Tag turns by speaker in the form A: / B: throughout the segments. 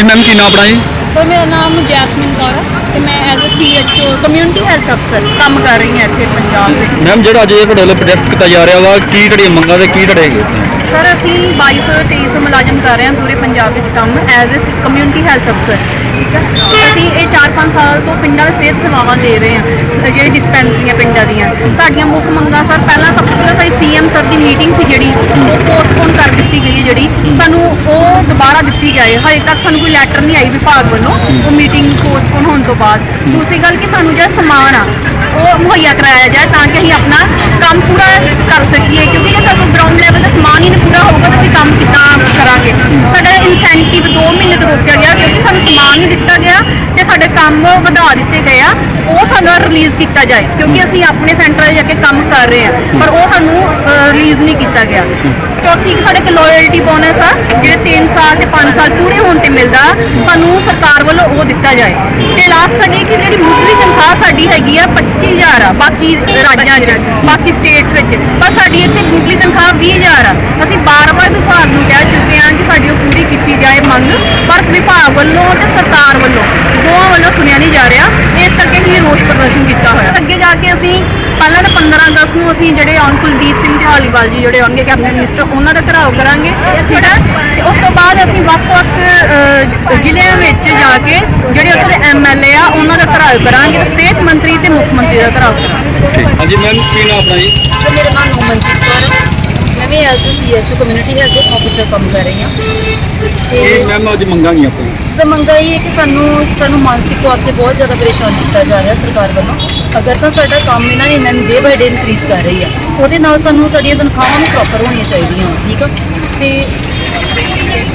A: ਹਾਂਜੀ ਮੈਮ ਕੀ ਨਾਮ ਆਪਣਾ ਜੀ?
B: ਸਰ ਮੇਰਾ ਨਾਮ ਜੈਸਮਿਨ ਕੌਰ ਹੈ ਤੇ ਮੈਂ as a CHO community health ਅਫਸਰ ਕੰਮ ਕਰ ਰਹੀ ਹਾਂ ਇੱਥੇ ਪੰਜਾਬ ਵਿੱਚ।
A: ਮੈਮ ਜਿਹੜਾ ਅੱਜ ਇਹ ਤੁਹਾਡੇ ਵੱਲੋਂ ਪ੍ਰੋਜੈਕਟ ਕੀਤਾ ਜਾ ਰਿਹਾ ਵਾ ਕੀ ਤੁਹਾਡੀਆਂ ਮੰਗਾਂ ਤੇ ਕੀ ਤੁਹਾਡੇ ਹੈਗੇ?
B: ਸਰ ਅਸੀਂ 2200 2300 ਮੁਲਾਜ਼ਮ ਕਰ ਰਹੇ ਹਾਂ ਪੂਰੇ ਪੰਜਾਬ ਵਿੱਚ ਕੰਮ ਐਜ਼ ਅ ਕਮਿਊਨਿਟੀ ਹੈਲਥ ਅਫਸਰ ਠੀਕ ਹੈ? ਅਸੀਂ ਇਹ 4-5 ਸਾਲ ਤੋਂ ਪਿੰਡਾਂ ਵਿੱਚ ਸਿਹਤ ਸੇਵਾਵਾਂ ਦੇ ਰਹੇ ਹਾਂ ਜਿਹੜੀ ਡਿਸਪੈਂਸਰੀਆਂ ਪਿੰਡਾਂ ਦੀਆਂ। ਸਾਡੀਆਂ ਮੁੱਖ ਮੰਗਾਂ ਸਰ ਪਹਿਲਾਂ ਸਭ ਤੋਂ ਪਹਿਲਾਂ ਸਾਡੀ ਸੀਐਮ ਸਰ ਦੀ ਮੀਟਿੰਗ ਸੀ ਜਿਹੜੀ ਉਹ ਪੋਸਟਪੋਨ ਕਰ ਦਿੱਤੀ ਗਈ ਜਿਹੜੀ। ਸਾਨੂੰ ਉਹ ਦੁਬਾਰਾ ਦਿੱਤੀ ਜਾਏ। ਹਜੇ ਤੱਕ ਸਾਨੂੰ ਕੋਈ ਲੈਟਰ ਨਹੀਂ ਆਈ ਵਿਭਾਗ ਵੱਲੋਂ। ਉਹ ਮੀਟਿੰਗ ਪੋਸਟਪੋਨ ਹੋਣ ਤੋਂ ਬਾਅਦ। ਦੂਸਰੀ ਗੱਲ ਕਿ ਸਾਨੂੰ ਜਿਹੜਾ ਸਮਾਨ ਆ ਉਹ ਮੁਹੱਈਆ ਕਰਾਇਆ ਜਾਏ ਤਾਂ ਕਿ ਅਸੀਂ ਆਪਣਾ ਕੰਮ ਪੂਰਾ ਕਰ ਸਕੀਏ। ਕਿਉਂਕਿ ਜੇ ਸਾਨੂੰ ਗਰਾਊਂਡ ਲੈਵਲ ਦਾ ਸਮਾਨ ਹੀ ਨਹੀਂ ਪੂਰਾ ਹੋਊਗਾ ਤਾਂ ਅਸੀਂ ਕੰਮ ਕਿੱਦਾਂ ਕਰਾਂਗੇ? ਸਾਡਾ ਇਨਸੈਂਟਿਵ 2 ਮਹੀਨੇ ਤੋਂ ਰੋਕਿਆ ਗਿਆ। ਸਮਾਨ ਨਹੀਂ ਦਿੱਤਾ ਗਿਆ ਤੇ ਸਾਡੇ ਕੰਮ ਵਧਾ ਦਿੱਤੇ ਗਏ ਆ। ਉਹ ਸਾਨੂੰ ਰਿਲੀਜ਼ ਕੀਤਾ ਜਾਏ ਕਿਉਂਕਿ ਅਸੀਂ ਆਪਣੇ ਸੈਂਟਰ 'ਚ ਜਾ ਕੇ ਕੰਮ ਕਰ ਰਹੇ ਆ। ਪਰ ਉਹ ਸਾਨੂੰ ਰਿਲੀਜ਼ ਨਹੀਂ ਕੀਤਾ ਗਿਆ। ਚੌਥੀ ਕਿ ਸਾਡੇ ਕੋਲ ਲਾਇਲਟੀ ਬੋਨਸ ਆ ਜਿਹੜੇ 3 ਸਾਲ ਤੇ 5 ਸਾਲ ਪੂਰੇ ਹੋਣ ਤੇ ਮਿਲਦਾ ਸਾਨੂੰ ਸਰਕਾਰ ਵੱਲੋਂ ਉਹ ਦਿੱਤਾ ਜਾਏ। ਤੇ ਲਾਸਟ ਸਾਡੀ ਕਿ ਜਿਹੜੀ ਮੁੱਢਲੀ ਤਨਖਾਹ ਸਾਡੀ ਹੈਗੀ ਆ 25000 ਆ ਬਾਕੀ ਰਾਜਾਂ 'ਚ ਬਾਕੀ ਸਟੇਟਸ ਵਿੱਚ। ਪਰ ਸਾਡੀ ਇੱਥੇ ਮੁੱਢਲੀ ਤਨਖਾਹ 20000 ਆ। ਅਸੀਂ ਬਾਰ-ਬਾਰ ਵਿਭਾਗ ਨੂੰ ਕਹਿ ਚੁੱਕੇ ਹਾਂ ਕਿ ਸਾਡੀ ਉਹ ਪੂਰੀ ਕੀਤੀ ਜਾਏ ਮੰਗ ਪਰ ਵਿਭਾਗ ਵੱਲੋਂ ਤੇ ਸਰਕਾਰ ਵੱਲੋਂ ਦੋਵਾਂ ਵੱਲੋਂ ਸੁਣਿਆ ਨਹੀਂ ਜਾ ਰਿਹਾ। ਇਸ ਕਰਕੇ ਅਸੀਂ ਰੋਸ ਪ੍ਰਦਰਸ਼ਨ ਕੀਤਾ ਹੋਇਆ। ਅੱਗੇ ਜਾ ਕੇ ਅਸੀਂ ਪਹਿਲਾਂ ਤਾਂ 15 ਅਗਸਤ ਨੂੰ ਅਸੀਂ ਜਿਹੜੇ ਆਨ ਕੁਲਦੀਪ ਸਿੰਘ ਢਾਲੀਵਾਲ ਜੀ ਜਿਹੜੇ ਆਉਣਗੇ ਕੈਬਨਿਟ ਮਿਨਿਸਟਰ ਉਹਨਾਂ ਦਾ ਘਰਾਓ ਕਰਾਂਗੇ। ਠੀਕ ਹੈ? ਉਸ ਤੋਂ ਬਾਅਦ ਅਸੀਂ ਵੱਖ-ਵੱਖ ਜ਼ਿਲ੍ਹਿਆਂ ਵਿੱਚ ਜਾ ਕੇ ਜਿਹੜੇ ਉੱਥੇ ਦੇ ਐਮਐਲਏ ਆ ਉਹਨਾਂ ਦਾ ਘਰਾਓ ਕਰਾਂਗੇ। ਸਿਹਤ ਮੰਤਰੀ ਤੇ ਮੁੱਖ ਮੰਤਰੀ ਦਾ ਘਰਾਓ ਕਰਾਂਗੇ।
A: ਹਾਂਜੀ ਮੈਮ ਕੀ ਨਾਮ ਆਪਣਾ ਜੀ?
C: ਮੇਰਾ ਨਾਮ ਮਨਜੀਤ ਮੈਂ as a CHO community health officer ਕੰਮ ਕਰ ਰਹੀ ਹਾਂ। ਤੇ
A: ਇਹ ਮੈਮ ਅੱਜ ਮੰਗਾਂ ਕੀ ਆਪਣੀ
C: ਸਰ ਮੰਗਾ ਇਹ ਹੈ ਕਿ ਸਾਨੂੰ ਸਾਨੂੰ ਮਾਨਸਿਕ ਤੌਰ ਤੇ ਬਹੁਤ ਜ਼ਿਆਦਾ ਪਰੇਸ਼ਾਨ ਕੀਤਾ ਜਾ ਰਿਹਾ ਸਰਕਾਰ ਵੱਲੋਂ। ਅਗਰ ਤਾਂ ਸਾਡਾ ਕੰਮ ਇਹਨਾਂ ਨੇ ਇਹਨਾਂ ਨੂੰ ਡੇ ਬਾਈ ਡੇ ਇਨਕਰੀਜ਼ ਕਰ ਰਹੀ ਆ ਉਹਦੇ ਨਾਲ ਸਾਨੂੰ ਸਾਡੀਆਂ ਤਨਖਾਹਾਂ ਵੀ ਪ੍ਰੋਪਰ ਹੋਣੀਆਂ ਚਾਹੀਦੀਆਂ ਠੀਕ ਆ? ਤੇ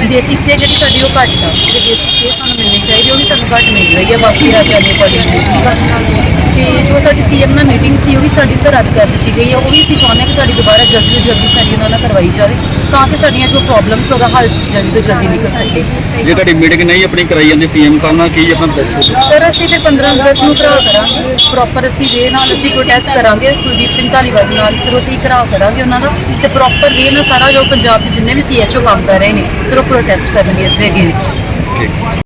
C: ਬੇਸਿਕ ਤੇ ਜਿਹੜੀ ਸਾਡੀ ਉਹ ਘੱਟ ਆ ਤੇ ਬੇਸਿਕ ਤੇ ਸਾਨੂੰ ਮਿਲਣੀ ਚਾਹੀਦੀ ਉਹ ਵੀ ਸਾਨੂੰ ਘੱਟ ਮਿਲ ਰਹੀ ਆ ਬਾਕੀ ਰਾਜਾਂ ਦੇ ਅਕੋਰਡਿੰਗ ਠੀਕ ਆ? ਤੇ ਜੋ ਸਾਡੀ ਸੀਐਮ ਨਾਲ ਮੀਟਿੰਗ ਸੀ ਉਹ ਵੀ ਸਾਡੀ ਸਰ ਰੱਦ ਕਰ ਦਿੱਤੀ ਗਈ ਹੈ। ਉਹ ਵੀ ਅਸੀਂ ਚਾਹੁੰਦੇ ਹਾਂ ਕਿ ਸਾਡੀ ਦੁਬਾਰਾ ਜਲਦੀ ਤੋਂ ਜਲਦੀ ਸਾਡੀ ਉਹਨਾਂ ਨਾਲ ਕਰਵਾਈ ਜਾਵੇ ਤਾਂ ਕਿ ਸਾਡੀਆਂ ਜੋ ਪ੍ਰੋਬਲਮਸ ਉਹਦਾ ਹੱਲ ਜਲਦੀ ਤੋਂ ਜਲਦੀ ਨਿਕਲ ਸਕੇ।
A: ਜੇ ਤੁਹਾਡੀ ਮੀਟਿੰਗ ਨਹੀਂ ਆਪਣੀ ਕਰਾਈ ਜਾਂਦੀ ਸੀਐਮ ਸਾਹਿਬ ਨਾਲ ਕੀ ਆਪਣਾ
C: ਸਰ ਅਸੀਂ ਫਿਰ 15 ਅਗਸਤ ਨੂੰ ਘਰਾਓ ਕਰਾਂਗੇ। ਪ੍ਰੋਪਰ ਅਸੀਂ ਵੇ ਨਾਲ ਅਸੀਂ ਪ੍ਰੋਟੈਸਟ ਕਰਾਂਗੇ। ਕੁਲਦੀਪ ਸਿੰਘ ਧਾਲੀਵਾਲ ਨਾਲ ਫਿਰ ਉੱਥੇ ਘਰਾਓ ਕਰਾਂਗੇ ਉਹਨਾਂ ਦਾ। ਤੇ ਪ੍ਰੋਪਰ ਵੇ ਨਾਲ ਸਾਰਾ ਜੋ ਪੰਜਾਬ 'ਚ ਜਿੰਨੇ ਵੀ ਸੀਐਚਓ ਕੰਮ ਕਰ ਰਹੇ ਨੇ ਸਿਰ ਪ੍ਰੋਟੈਸਟ ਕਰਨਗੇ ਇਸ ਦੇ ਅਗੇਂਸਟ
A: ਠੀਕ।